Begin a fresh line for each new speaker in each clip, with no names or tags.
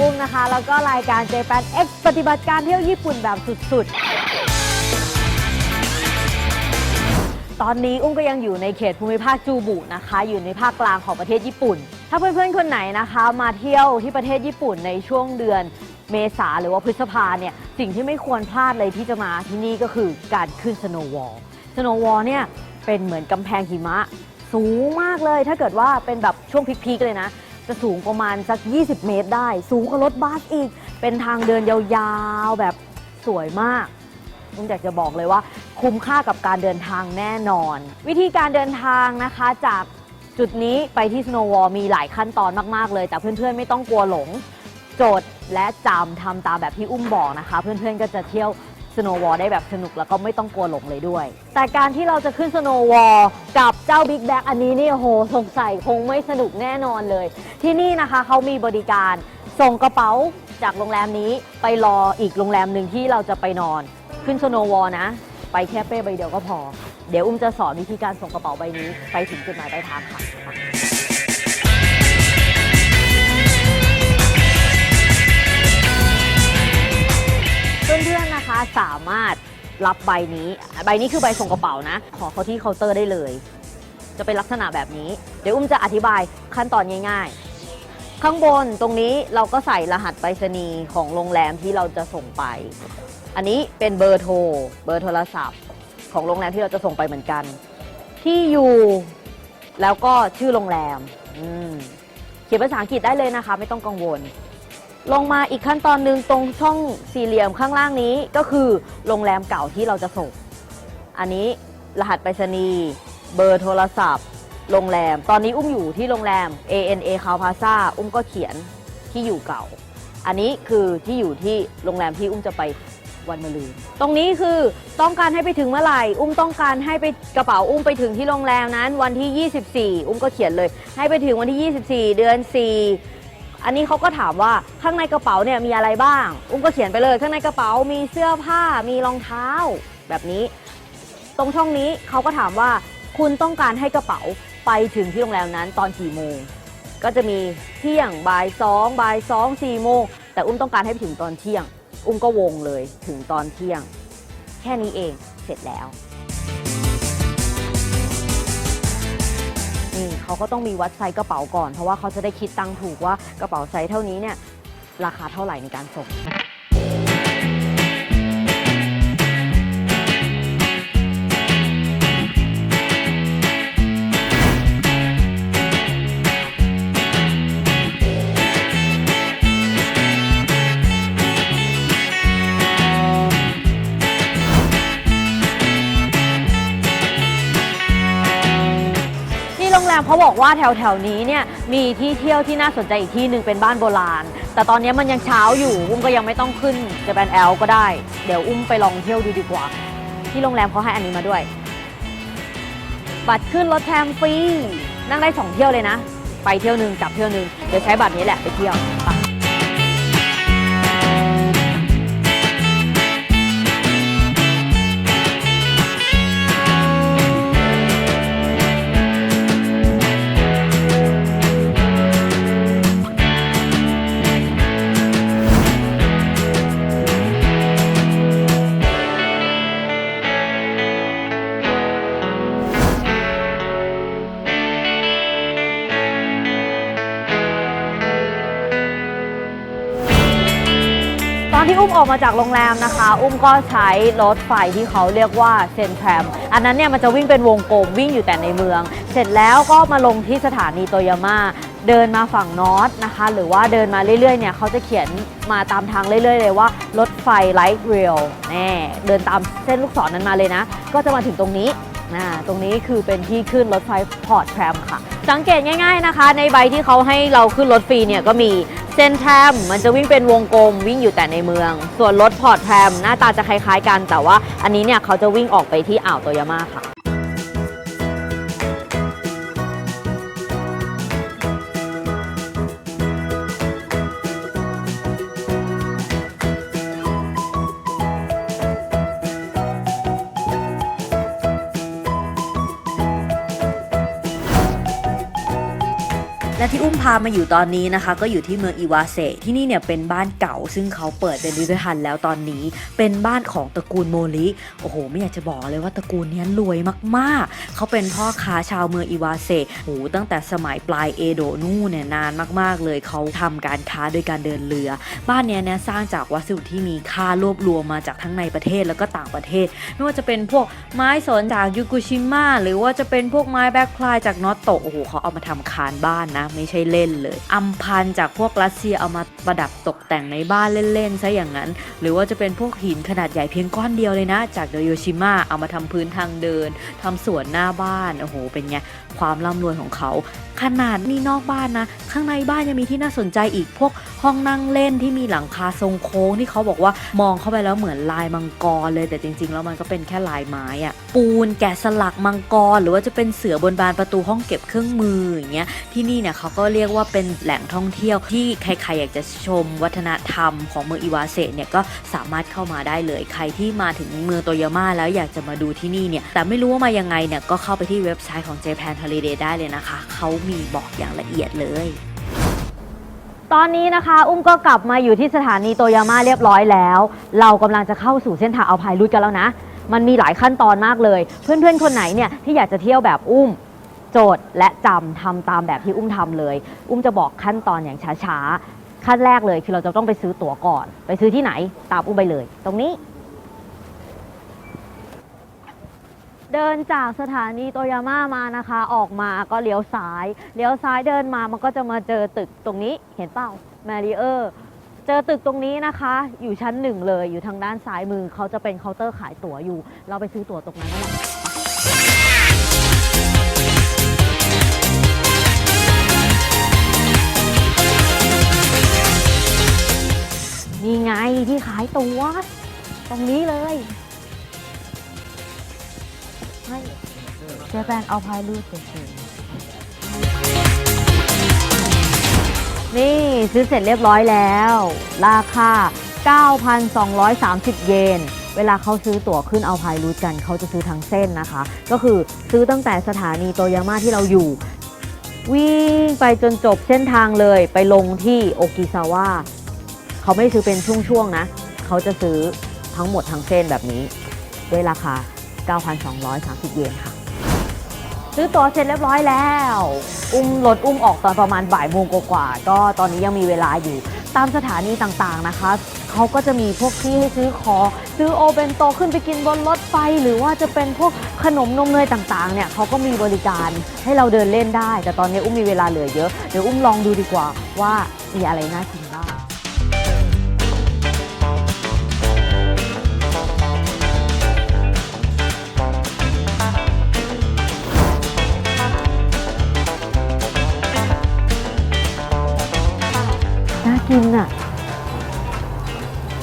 อุ้มนะคะ แล้วก็รายการ Japan X ปฏิบัติการเที่ยวญี่ปุ่นแบบสุดๆ ตอนนี้อุ้มก็ยังอยู่ในเขตภูมิภาคจูบุนะคะ อยู่ในภาคกลางของประเทศญี่ปุ่น ถ้าเพื่อนๆ คนไหนนะคะ มาเที่ยวที่ประเทศญี่ปุ่นในช่วงเดือนเมษาหรือว่าพฤษภาเนี่ยสิ่งที่ไม่ควรพลาดเลยที่จะมาที่นี่ก็คือการขึ้นสโนว์วอลสโนว์วอลเนี่ยเป็นเหมือนกำแพงหิมะ สูงมากเลยถ้าเกิดว่าเป็นแบบช่วงพีคๆเลยนะ จะสูงประมาณสัก 20 เมตรได้ สูงกว่ารถบัสอีก เป็นทางเดินยาวๆแบบสวยมากผมอยากจะบอกเลยว่า คุ้มค่ากับการเดินทางแน่นอน วิธีการเดินทางนะคะจากจุดนี้ไปที่ Snow Wall มีหลายขั้นตอนมากๆเลย แต่เพื่อนๆไม่ต้องกลัวหลง โจทย์และจำทำตามแบบที่อุ้มบอกนะคะ เพื่อนๆก็จะเที่ยว Snow Wall ได้แบบสนุกแล้วก็ไม่ต้องกลัวหลงเลยด้วย แต่การที่เราจะขึ้น Snow Wall กับเจ้า Big Bag อันนี้นี่โอ้โหสงสัยคงไม่สนุกแน่นอนเลย ที่นี่นะคะเขามีบริการส่งกระเป๋าจากโรงแรมนี้ไปรออีกโรงแรมหนึ่งที่เราจะไปนอน ขึ้น Snow Wall นะ ไปแค่เป้ใบเดียวก็พอ เดี๋ยวอุ้มจะสอนวิธีการส่งกระเป๋าใบนี้ ไปถึงจุดหมายปลายทางค่ะ พื่อนๆนะคะสามารถรับใบนี้ ใบนี้คือใบส่งกระเป๋านะ ขอเขาที่เคาน์เตอร์ได้เลย จะเป็นลักษณะแบบนี้ เดี๋ยวอุ้มจะอธิบายขั้นตอนง่าย ๆ ข้างบนตรงนี้เราก็ใส่รหัสไปรษณีย์ของโรงแรมที่เราจะส่งไป อันนี้เป็นเบอร์โทร เบอร์โทรศัพท์ ของโรงแรมที่เราจะส่งไปเหมือนกัน ที่อยู่แล้วก็ชื่อโรงแรมอืมเขียนภาษาอังกฤษได้เลยนะคะ ไม่ต้องกังวล ลงมาอีกขั้นตอนหนึ่งตรงช่องสี่เหลี่ยมข้างล่างนี้ก็คือโรงแรมเก่าที่เราจะส่ง อันนี้รหัสไปรษณีย์เบอร์โทรศัพท์ โรงแรม ตอนนี้อุ้มอยู่ที่โรงแรม ANA c a l p a z a อุ้มก็เขียนที่อยู่เก่า อันนี้คือที่อยู่ที่โรงแรมที่อุ้มจะไปวันมะรืน ตรงนี้คือต้องการให้ไปถึงเมื่อไหร่ อุ้มต้องการให้ไปกระเป๋าอุ้มไปถึงที่โรงแรมนั้น วันที่ 24 อุ้มก็เขียนเลย ให้ไปถึงวันที่ 24 เดือน 4 อันนี้เขาก็ถามว่าข้างในกระเป๋าเนี่ยมีอะไรบ้าง อุ้มก็เขียนไปเลย ข้างในกระเป๋ามีเสื้อผ้ามีรองเท้า แบบนี้ ตรงช่องนี้เขาก็ถามว่า คุณต้องการให้กระเป๋าไปถึงที่โรงแรมนั้นตอนกี่โมง ก็จะมีเที่ยงบ่ายสองบ่ายสองสี่โมงแต่อุ้มต้องการให้ไปถึงตอนเที่ยง อุ้มก็วงเลยถึงตอนเที่ยง แค่นี้เองเสร็จแล้ว นี่เขาก็ต้องมีวัดไซส์กระเป๋าก่อน เพราะว่าเขาจะได้คิดตังค์ถูกว่ากระเป๋าไซส์เท่านี้เนี่ยราคาเท่าไหร่ในการส่ง บอกว่าแถวแถวนี้เนี่ยมีที่เที่ยวที่น่าสนใจอีกที่หนึ่งเป็นบ้านโบราณ แต่ตอนนี้มันยังเช้าอยู่ อุ้มก็ยังไม่ต้องขึ้นจะแบนแอลก็ได้ เดี๋ยวอุ้มไปลองเที่ยวดูดีกว่า ที่โรงแรมเขาให้อันนี้มาด้วย บัตรขึ้นรถแทมฟรีนั่งได้สองเที่ยวเลยนะ ไปเที่ยวหนึ่งกลับเที่ยวหนึ่งเดี๋ยวใช้บัตรนี้แหละไปเที่ยว ออกมาจากโรงแรมนะคะ อุ้มก็ใช้รถไฟที่เขาเรียกว่าเซนทรัมอันนั้นเนี่ยมันจะวิ่งเป็นวงกลมวิ่งอยู่แต่ในเมือง เสร็จแล้วก็มาลงที่สถานีโตยาม่าเดินมาฝั่งนอตนะคะ หรือว่าเดินมาเรื่อยๆเนี่ยเขาจะเขียนมาตามทางเรื่อยๆเลยว่ารถไฟไลท์เรลแน่เดินตามเส้นลูกศรนั้นมาเลยนะ ก็จะมาถึงตรงนี้ นะตรงนี้คือเป็นที่ขึ้นรถไฟพอร์ตแทรมค่ะ สังเกตง่าย ๆนะคะ ในใบที่เขาให้เราขึ้นรถฟรีเนี่ยก็มีเส้นแทรมมันจะวิ่งเป็นวงกลมวิ่งอยู่แต่ในเมือง ส่วนรถพอร์ตแทรมหน้าตาจะคล้ายๆกัน แต่ว่าอันนี้เนี่ยเขาจะวิ่งออกไปที่อ่าวโตยาม่าค่ะ ที่
อุ้มพามาอยู่ตอนนี้นะคะ ก็อยู่ที่เมืองอิวาเซที่นี่เนี่ยเป็นบ้านเก่า ซึ่งเขาเปิดเป็นพิพิธภัณฑ์แล้วตอนนี้เป็นบ้านของตระกูลโมริโอ้โห ไม่อยากจะบอกเลยว่าตระกูลนี้รวยมากๆ เขาเป็นพ่อค้าชาวเมืองอิวาเซโอ้โหตั้งแต่สมัยปลายเอโดะนู่นเนี่ยนานมากๆ เลยเขาทำการค้าโดยการเดินเรือ บ้านเนี้ยเนี่ยสร้างจากวัสดุที่มีค่ารวบรวมมาจากทั้งในประเทศแล้วก็ต่างประเทศ ไม่ว่าจะเป็นพวกไม้สนจากยูกุชิมะหรือว่าจะเป็นพวกไม้แบ็คพลายจากนอตโตโอ้โหเขาเอามาทำคานบ้านนะไม่ใช่เล่นเลยอัมพันจากพวกรัสเซียเอามาประดับตกแต่งในบ้านเล่นๆซะอย่างนั้น หรือว่าจะเป็นพวกหินขนาดใหญ่เพียงก้อนเดียวเลยนะ จากโดโยชิมะเอามาทำพื้นทางเดินทำสวนหน้าบ้านโอ้โหเป็นไง ความร่ำรวยของเขา ขนาดนี่นอกบ้านนะ ข้างในบ้านยังมีที่น่าสนใจอีกพวกห้องนั่งเล่นที่มีหลังคาทรงโค้งที่เขาบอกว่ามองเข้าไปแล้วเหมือนลายมังกรเลย แต่จริง ๆ แล้วมันก็เป็นแค่ลายไม้อะปูนแกะสลักมังกร หรือว่าจะเป็นเสือบนบานประตูห้องเก็บเครื่องมืออย่างเงี้ยที่นี่เนี่ยเขาก็เรียกว่าเป็นแหล่งท่องเที่ยวที่ใครๆอยากจะชมวัฒนธรรมของเมืองอิวาเซเนี่ยก็สามารถเข้ามาได้เลย ใครที่มาถึงเมืองโตยาม่าแล้วอยากจะมาดูที่นี่เนี่ยแต่ไม่รู้ว่ามายังไงเนี่ยก็เข้าไปที่เว็บไซต์ของ Japan Holiday ได้เลยนะคะ เขามีบอกอย่างละเอียดเลย
ตอนนี้นะคะ อุ้มก็กลับมาอยู่ที่สถานีโตยาม่าเรียบร้อยแล้ว เรากำลังจะเข้าสู่เส้นทางเอาพายรูทกันแล้วนะ มันมีหลายขั้นตอนมากเลย เพื่อนๆคนไหนเนี่ยที่อยากจะเที่ยวแบบอุ้มโจทย์และจำทำตามแบบที่อุ้มทำเลย อุ้มจะบอกขั้นตอนอย่างช้าๆขั้นแรกเลยคือเราจะต้องไปซื้อตั๋วก่อน ไปซื้อที่ไหนตามอุ้มไปเลย ตรงนี้ เดินจากสถานีโตยาม่ามานะคะ ออกมาก็เลี้ยวซ้าย เลี้ยวซ้ายเดินมามันก็จะมาเจอตึกตรงนี้เห็นเปล่าแมรีเออร์เจอตึกตรงนี้นะคะ อยู่ชั้นหนึ่งเลยอยู่ทางด้านซ้ายมือเขาจะเป็นเคาน์เตอร์ขายตั๋วอยู่ เราไปซื้อตั๋วตรงนั้นกันนี่ไงที่ขายตั๋วตรงนี้เลย ให้เจแปนเอาพายรูดเฉยๆนี่ซื้อเสร็จเรียบร้อยแล้ว ราคา 9,230 เยน เวลาเขาซื้อตั๋วขึ้นเอาพายรูทกัน เขาจะซื้อทั้งเส้นนะคะ ก็คือซื้อตั้งแต่สถานีโตยาม่าที่เราอยู่ วิ่งไปจนจบเส้นทางเลยไปลงที่โอกิซาวะเขาไม่ซื้อเป็นช่วงๆนะ เขาจะซื้อทั้งหมดทั้งเส้นแบบนี้ด้วยราคา 9,230 เยนค่ะ ซื้อตั๋วเสร็จเรียบร้อยแล้ว อุ้มรถอุ้มออกตอนประมาณบ่ายโมงกว่าๆก็ตอนนี้ยังมีเวลาอยู่ ตามสถานีต่างๆนะคะ เขาก็จะมีพวกที่ให้ซื้อขอซื้อโอเบนโตขึ้นไปกินบนรถไฟ หรือว่าจะเป็นพวกขนมนมเนยต่างๆเนี่ยเขาก็มีบริการให้เราเดินเล่นได้ แต่ตอนนี้อุ้มมีเวลาเหลือเยอะเดี๋ยวอุ้มลองดูดีกว่าว่ามีอะไรน่ากิน กินอะ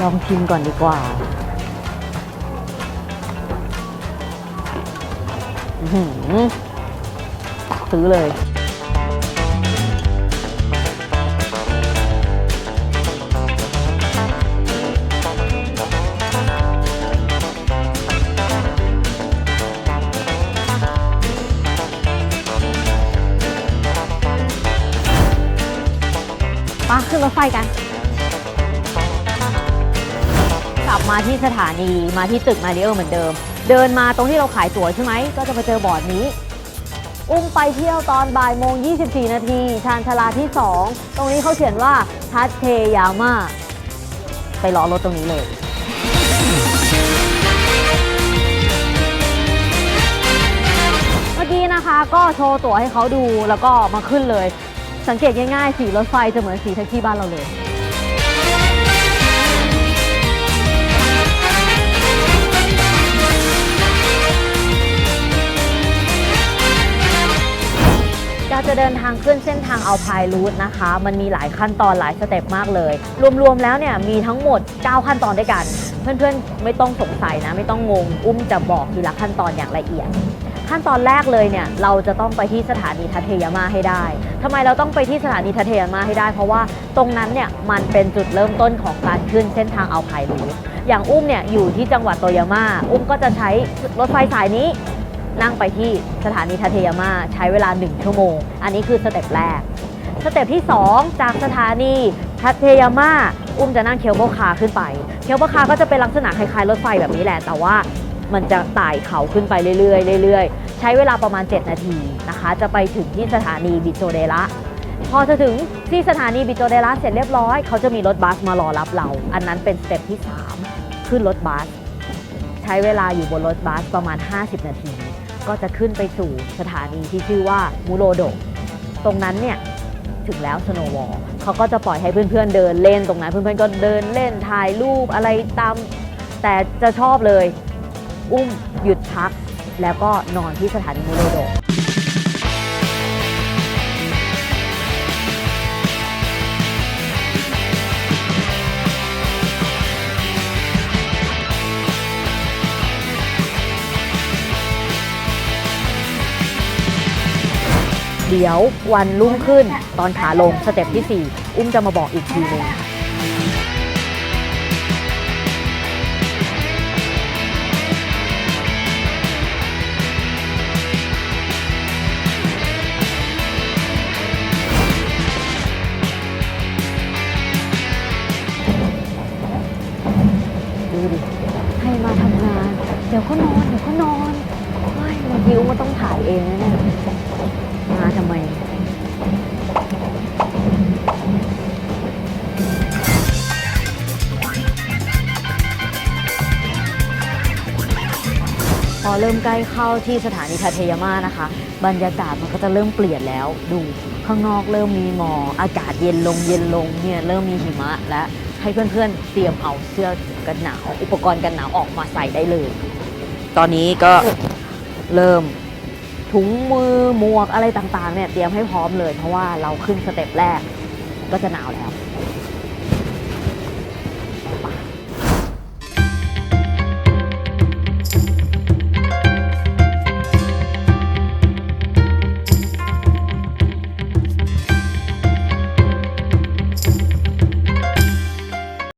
ลองชิมก่อนดีกว่าอื้อหือซื้อเลย ขึ้นรถไฟกัน กลับมาที่สถานีมาที่ตึกมาริเออร์เหมือนเดิม เดินมาตรงที่เราขายตั๋วใช่ไหม ก็จะมาเจอบอร์ดนี้ อุ้มไปเที่ยวตอนบ่ายโมง 24 นาทีชานชาลาที่ 2 ตรงนี้เขาเขียนว่าทัตเทยาม่าไปรอรถตรงนี้เลยเมื่อกี้นะคะก็โชว์ตั๋วให้เขาดูแล้วก็มาขึ้นเลย สังเกตง่ายๆ สีรถไฟจะเหมือนสีแท็กซี่บ้านเราเลย การจะเดินทางขึ้นเส้นทางเอาพายรูทนะคะ มันมีหลายขั้นตอนหลายสเต็ปมากเลย รวมๆแล้วเนี่ยมีทั้งหมด 9 ขั้นตอนด้วยกัน เพื่อนๆ ไม่ต้องสงสัยนะ ไม่ต้องงง อุ้มจะบอกทีละขั้นตอนอย่างละเอียด ขั้นตอนแรกเลยเนี่ยเราจะต้องไปที่สถานีทัเทยามาให้ได้ทำไมเราต้องไปที่สถานีทัเทยามาให้ได้ เพราะว่าตรงนั้นเนี่ยมันเป็นจุดเริ่มต้นของการขึ้นเส้นทางเอาพายรูอย่างอุ้มเนี่ยอยู่ที่จังหวัดโตยามาอุ้มก็จะใช้รถไฟสายนี้นั่งไปที่สถานีทัเทยามาใช้เวลา 1 ชั่วโมง อันนี้คือสเต็ปแรก สเต็ปที่ 2 จากสถานีทัเทยามาอุ้มจะนั่งเคเบิลคาขึ้นไป เคเบิลคาก็จะเป็นลักษณะคล้ายๆรถไฟแบบนี้แหละ แต่ว่า มันจะไต่เขาขึ้นไปเรื่อยๆเรื่อยๆ ใช้เวลาประมาณ 7 นาทีนะคะ จะไปถึงที่สถานีบิโจเดระพอจะถึงที่สถานีบิโจเดระเสร็จเรียบร้อย เขาจะมีรถบัสมารอรับเรา อันนั้นเป็นสเต็ปที่ 3 ขึ้นรถบัส ใช้เวลาอยู่บนรถบัสประมาณ 50 นาที ก็จะขึ้นไปสู่สถานีที่ชื่อว่ามูโรโดตรงนั้นเนี่ยถึงแล้วสโนวอลเขาก็จะปล่อยให้เพื่อนๆเดินเล่นตรงนั้น เพื่อนๆก็เดินเล่นถ่ายรูปอะไรตาม แต่จะชอบเลย อุ้ม หยุดพัก แล้วก็นอนที่สถานีมูโรโดเดี๋ยววันรุ่งขึ้นตอนขาลงสเต็ปที่ 4 อุ้มจะมาบอกอีกทีนึง เริ่มใกล้เข้าที่สถานีทาเทยาม่านะคะ บรรยากาศมันก็จะเริ่มเปลี่ยนแล้ว ดูข้างนอกเริ่มมีหมอกอากาศเย็นลงเย็นลงเนี่ยเริ่มมีหิมะและให้เพื่อนๆเตรียมเอาเสื้อกันหนาว อุปกรณ์กันหนาวออกมาใส่ได้เลย ตอนนี้ก็เริ่มถุงมือหมวกอะไรต่างๆเนี่ยเตรียมให้พร้อมเลย เพราะว่าเราขึ้นสเต็ปแรกก็จะหนาวแล้ว